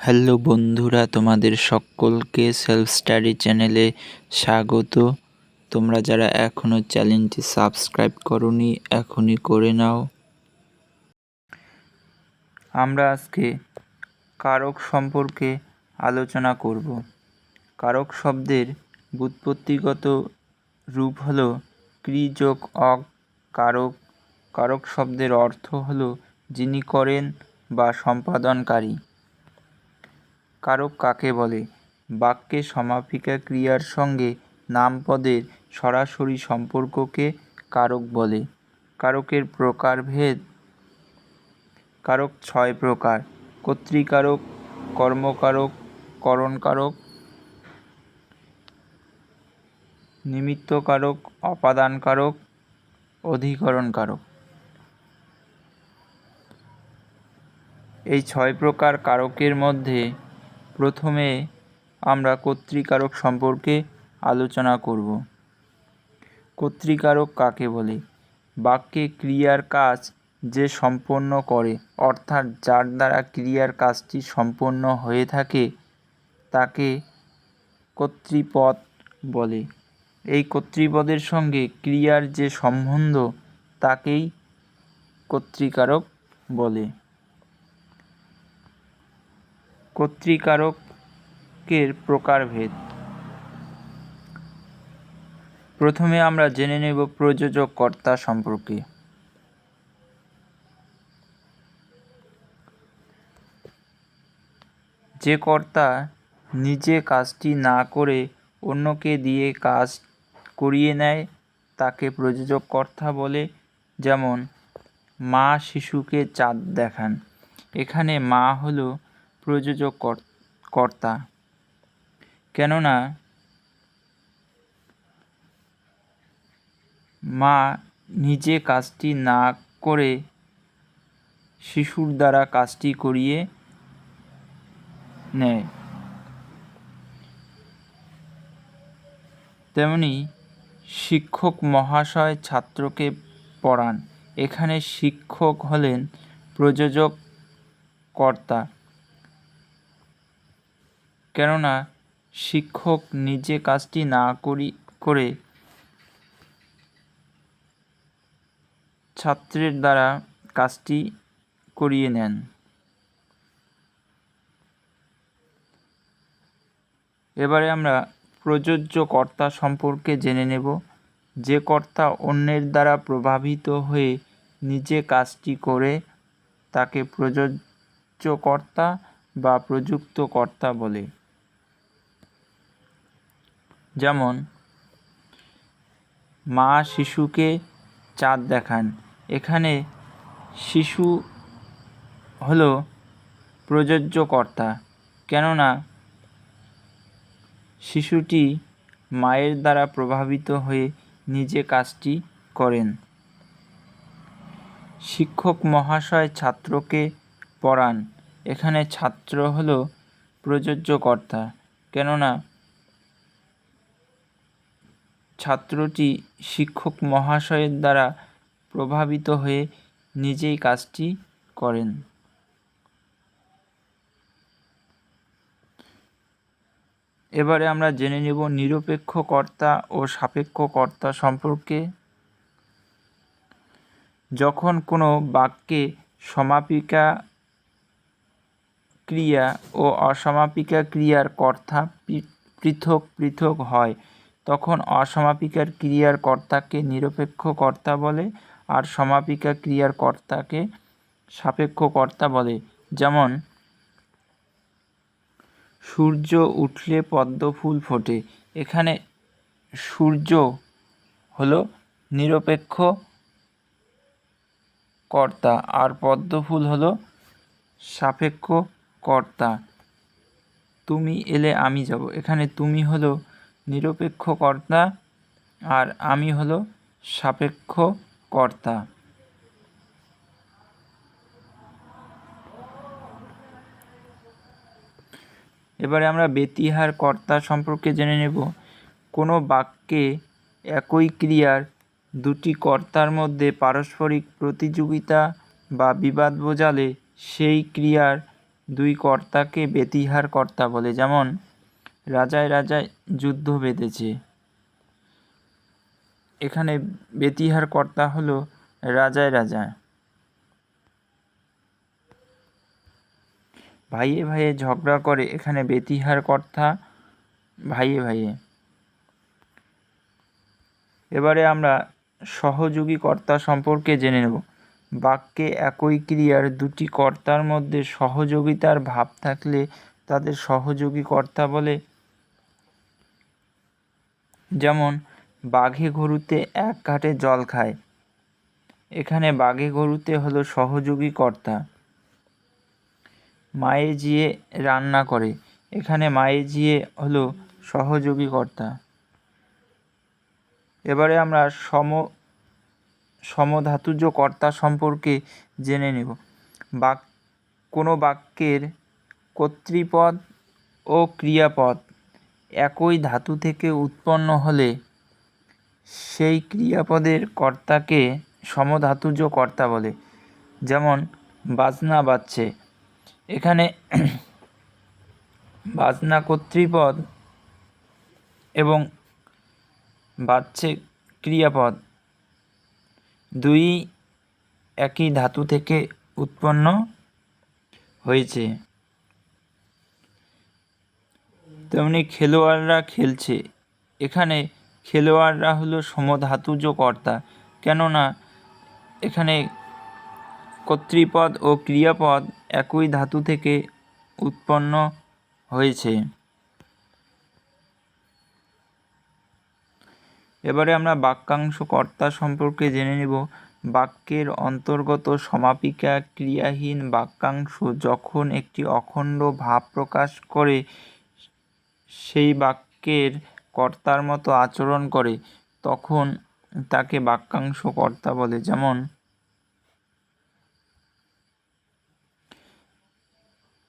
Hello বন্ধুরা, তোমাদের সকলকে সেলফ স্টাডি চ্যানেলে স্বাগত। তোমরা যারা এখনও চ্যানেলটি সাবস্ক্রাইব করনি, এখনই করে নাও। আমরা আজকে কারক সম্পর্কে আলোচনা করব। কারক শব্দের ব্যুৎপত্তিগত রূপ হলো ক্রি যোগ অক কারক। কারক শব্দের অর্থ হলো যিনি করেন বা সম্পাদনকারী। কারক কাকে বলে? বাক্যে সমাপিকা ক্রিয়ার সঙ্গে নামপদের সরাসরি সম্পর্ককে কারক বলে। কারকের প্রকারভেদ। কারক ছয় প্রকার। কর্তৃকারক, কর্মকারক, করণকারক, নিমিত্তকারক, অপাদানকারক, অধিকরণকারক। এই ছয় প্রকার কারকের মধ্যে প্রথমে আমরা কর্তৃকারক সম্পর্কে আলোচনা করব। কর্তৃকারক কাকে বলে? বাক্যে ক্রিয়ার কাজ যে সম্পন্ন করে, অর্থাৎ যার দ্বারা ক্রিয়ার কাজটি সম্পন্ন হয়ে থাকে, তাকে কর্তৃপদ বলে। এই কর্তৃপদের সঙ্গে ক্রিয়ার যে সম্বন্ধ, তাকেই কর্তৃকারক বলে। কর্তৃকারকের প্রকারভেদ। প্রথমে আমরা জেনে নেব প্রযোজক কর্তা সম্পর্কে। যে কর্তা নিজে কাজটি না করে অন্যকে দিয়ে কাজ করিয়ে নেয়, তাকে প্রযোজক কর্তা বলে। যেমন, মা শিশুকে চাঁদ দেখান। এখানে মা হলো প্রযোজক কর্তা। কেননা, মা নিজে কাজটি না করে শিশুর দ্বারা কাজটি করিয়ে নেয়। তেমনি শিক্ষক মহাশয় ছাত্রকে পড়ান। এখানে শিক্ষক হলেন প্রযোজক কর্তা। কেননা শিক্ষক নিজে কাজটি না করি, করে ছাত্রের দ্বারা কাজটি করিয়ে নেন। এবারে আমরা প্রযোজ্য কর্তা সম্পর্কে জেনে নেব। যে কর্তা অন্যের দ্বারা প্রভাবিত হয়ে নিজে কাজটি করে, তাকে প্রযোজ্য কর্তা বা প্রযুক্ত কর্তা বলে। যেমন, মা শিশুকে চাঁদ দেখান। এখানে শিশু হলো প্রযোজ্য কর্তা কেননা শিশুটি মায়ের দ্বারা প্রভাবিত হয়ে নিজে কাজটি করেন। শিক্ষক মহাশয় ছাত্রকে পড়ান। এখানে ছাত্র হল প্রযোজ্য কর্তা কেননা ছাত্রটি শিক্ষক মহাশয়ের দ্বারা প্রভাবিত হয়ে নিজেই কাজটি করেন। এবারে আমরা জেনে নেব নিরপেক্ষ কর্তা ও সাপেক্ষ কর্তা সম্পর্কে। যখন কোনো বাক্যে সমাপিকা ক্রিয়া ও অসমাপিকা ক্রিয়ার কর্তা পৃথক পৃথক হয় তখন অসমাপিকার ক্রিয়ার কর্তাকে নিরপেক্ষ কর্তা বলে আর সমাপিকা ক্রিয়ার কর্তাকে সাপেক্ষ কর্তা বলে। যেমন, সূর্য উঠলে পদ্ম ফুল ফোটে। এখানে সূর্য হলো নিরপেক্ষ কর্তা আর পদ্ম ফুল হলো সাপেক্ষ কর্তা। তুমি এলে আমি যাব। এখানে তুমি হলো নিরপেক্ষ কর্তা আর আমি হলো সাপেক্ষ কর্তা এবারে আমরা বেতিহার কর্তা সম্পর্কে জেনে নেব। কোনো বাক্যে একই ক্রিয়ার দুটি কর্তার মধ্যে পারস্পরিক প্রতিযোগিতা বা বিবাদ বোঝালে সেই ক্রিয়ার দুই কর্তাকে বেতিহার কর্তা বলে। যেমন রাজায় রাজায় যুদ্ধ বেঁধেছে। এখানে বেতিহার কর্তা হলো রাজায় রাজায় ভাইয়ে ভাইয়ে ঝগড়া করে এখানে বেতিহার কর্তা ভাইয়ে ভাইয়ে। এবারে আমরা সহযোগী কর্তা সম্পর্কে জেনে নেব। বাক্যে একই ক্রিয়ার দুটি কর্তার মধ্যে সহযোগিতার ভাব থাকলে তাদের সহযোগী কর্তা বলে যেমন, বাঘে গরুতে এক ঘাটে জল খায়। এখানে বাঘে গরুতে হলো সহযোগী কর্তা। মায়ে জিয়ে রান্না করে। এখানে মায়ে জিয়ে হলো সহযোগী কর্তা। এবারে আমরা সম সমধাতুজ কর্তা সম্পর্কে জেনে নেব। বাক, কোনো বাক্যের কর্তৃপদ ও ক্রিয়াপদ একই ধাতু থেকে উৎপন্ন হলে সেই ক্রিয়াপদের কর্তাকে সমধাতুজ কর্তা বলে। যেমন, বাজনা বাজছে। এখানে বাজনা কর্তৃপদ এবং বাজছে ক্রিয়াপদ দুই একই ধাতু থেকে উৎপন্ন হয়েছে। তেমনি খেলোয়াড়রা খেলছে। এখানে খেলোয়াড়রা হলো সমধাতুজ কর্তা। কেননা, এখানে কর্তৃপদ ও ক্রিয়াপদ একই ধাতু থেকে উৎপন্ন হয়েছে। এবারে আমরা বাক্যাংশ কর্তা সম্পর্কে জেনে নেব। বাক্যের অন্তর্গত সমাপিকা ক্রিয়াহীন বাক্যাংশ যখন একটি অখণ্ড ভাব প্রকাশ করে সেই বাক্যের কর্তার মতো আচরণ করে, তখন তাকে বাক্যাংশ কর্তা বলে। যেমন,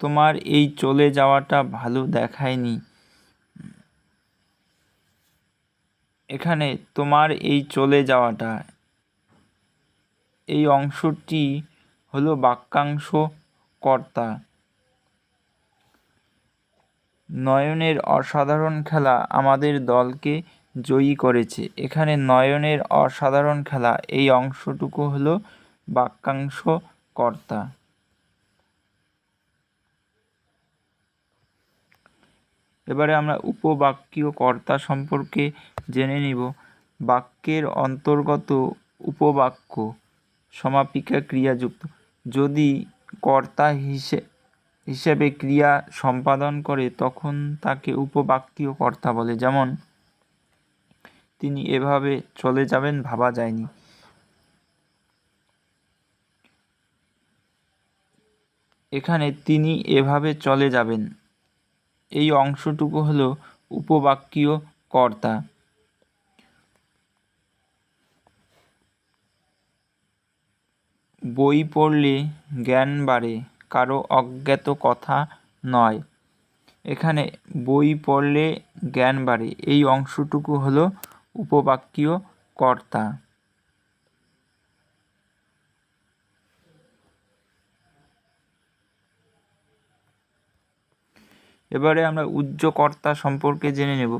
তোমার এই চলে যাওয়াটা ভালো দেখায়নি। এখানে তোমার এই চলে যাওয়াটা। এই অংশটি হলো বাক্যাংশ কর্তা। নয়নের অসাধারণ খেলা আমাদের দলকে জয়ী করেছে। এখানে নয়নের অসাধারণ খেলা, এই অংশটুকু হলো বাক্যাংশ কর্তা। এবারে আমরা উপবাক্যীয় কর্তা সম্পর্কে জেনে নিব। বাক্যের অন্তর্গত উপবাক্য সমাপিকা ক্রিয়াযুক্ত। যদি কর্তা হিসে হিসেবে ক্রিয়া সম্পাদন করে তখন তাকে উপবাক্যীয় কর্তা বলে। যেমন, তিনি এভাবে চলে যাবেন ভাবা যায়নি। এখানে তিনি এভাবে চলে যাবেন। এই অংশটুকু হলো উপবাক্যীয় কর্তা। বই পড়লে জ্ঞান বাড়ে। কারও অজ্ঞাত কথা নয়। এখানে বই পড়লে জ্ঞান বাড়ে। এই অংশটুকু হলো উপবাক্যীয় কর্তা। এবারে আমরা উজ্জ্বকর্তা সম্পর্কে জেনে নেব।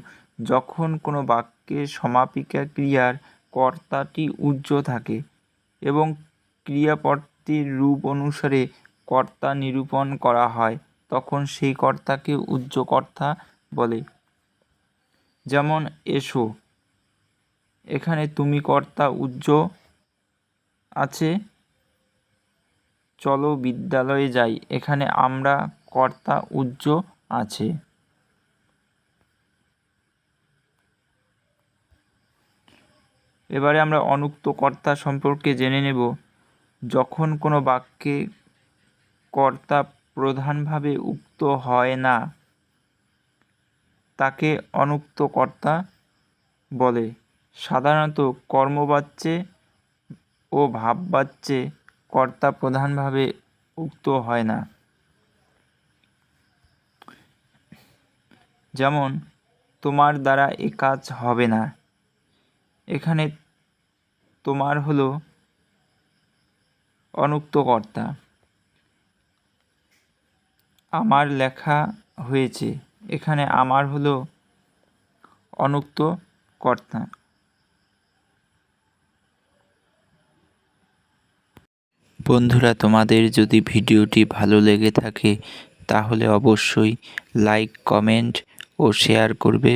যখন কোনো বাক্যের সমাপিকা ক্রিয়ার কর্তাটি উজ্জ থাকে এবং ক্রিয়াপদটির রূপ অনুসারে কর্তা নিরূপণ করা হয়, তখন সেই কর্তাকে উজ্জ্বকর্তা বলে। যেমন, এসো। এখানে তুমি কর্তা উজ্জ আছে, চলো বিদ্যালয়ে যাই। এখানে আমরা কর্তা উজ্জ আছে। এবারে আমরা অনুক্ত কর্তা সম্পর্কে জেনে নেব। যখন কোনো বাক্যে কর্তা প্রধানভাবে উক্ত হয় না। তাকে অনুক্ত কর্তা বলে। সাধারণত কর্মবাচ্যে ও ভাববাচ্যে কর্তা প্রধানভাবে উক্ত হয় না। যেমন, তোমার দ্বারা এ কাজ হবে না। এখানে তোমার হলো অনুক্ত কর্তা। আমার লেখা হয়েছে। এখানে আমার হলো অনুক্ত কর্তা। বন্ধুরা, তোমাদের যদি ভিডিওটি ভালো লেগে থাকে, তাহলে অবশ্যই লাইক কমেন্ট ও শেয়ার করবে।